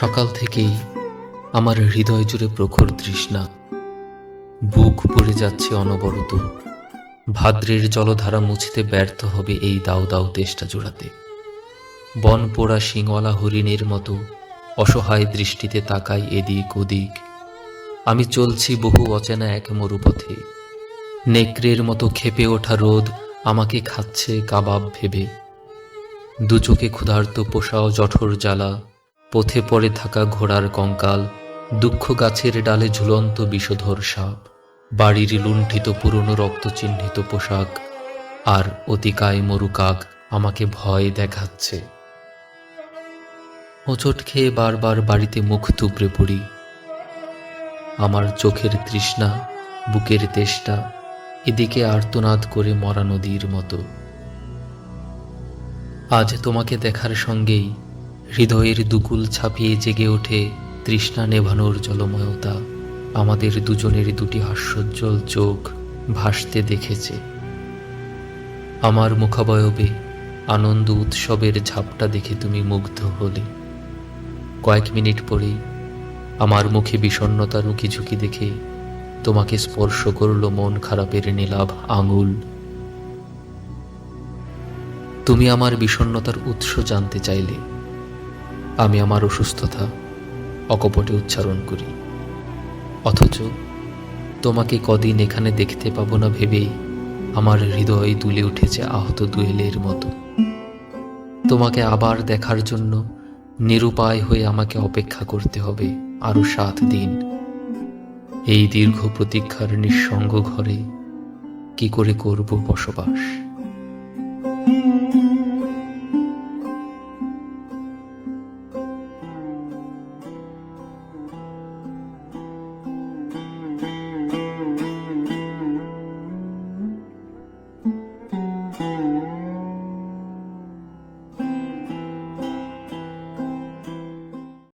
সকাল থেকেই আমার হৃদয় জুড়ে প্রখর তৃষ্ণা। বুক পড়ে যাচ্ছে অনবরত। ভাদ্রের জলধারা মুছতে ব্যর্থ হবে এই দাও দাও তেষ্টা জোড়াতে। বন পোড়া শিংওয়ালা হরিণের মতো অসহায় দৃষ্টিতে তাকাই এদিক ওদিক। আমি চলছি বহু অচেনা এক মরুপথে। নেকড়ের মতো খেপে ওঠা রোদ আমাকে খাচ্ছে কাবাব ভেবে। দু চোখে ক্ষুধার্ত পোষাও জঠর জ্বালা পথে পড়ে থাকা ঘোড়ার কঙ্কাল, দুঃখ গাছের ডালে ঝুলন্ত বিষধর সাপ, বাড়ির লুণ্ঠিত পুরনো রক্ত চিহ্নিত পোশাক, আর অতিকায় মরুকাক আমাকে ভয় দেখাচ্ছে। হোঁচট খেয়ে বারবার বাড়িতে মুখ থুবড়ে পড়ি। আমার চোখের তৃষ্ণা, বুকের তেষ্টা, এদিকে আর্তনাদ করে মরা নদীর মতো। আজ তোমাকে দেখার সঙ্গেই হৃদয়ের দুকুল ছাপিয়ে জেগে ওঠে তৃষ্ণা নেভানোর জলময়তা। আমাদের দুজনের দুটি হাস্যোজ্জ্বল চোখ ভাসতে দেখেছে। আমার মুখাবয়বে আনন্দ উৎসবের ঝাপটা দেখে তুমি মুগ্ধ হলে। কয়েক মিনিট পরেই আমার মুখে বিষণ্ণতার উকি ঝুঁকি দেখে তোমাকে স্পর্শ করল মন খারাপের নীলাভ আঙুল। তুমি আমার বিষণ্ণতার উৎস জানতে চাইলে আমি আমার অসুস্থতা অকপটে উচ্চারণ করি। অথচ তোমাকে কদিন এখানে দেখতে পাবো না ভেবেই আমার হৃদয় দুলে উঠেছে আহত দুয়েলের মতো। তোমাকে আবার দেখার জন্য নিরুপায় হয়ে আমাকে অপেক্ষা করতে হবে আরও সাত দিন। এই দীর্ঘ প্রতীক্ষার নিঃসঙ্গ ঘরে কি করে করব বসবাস?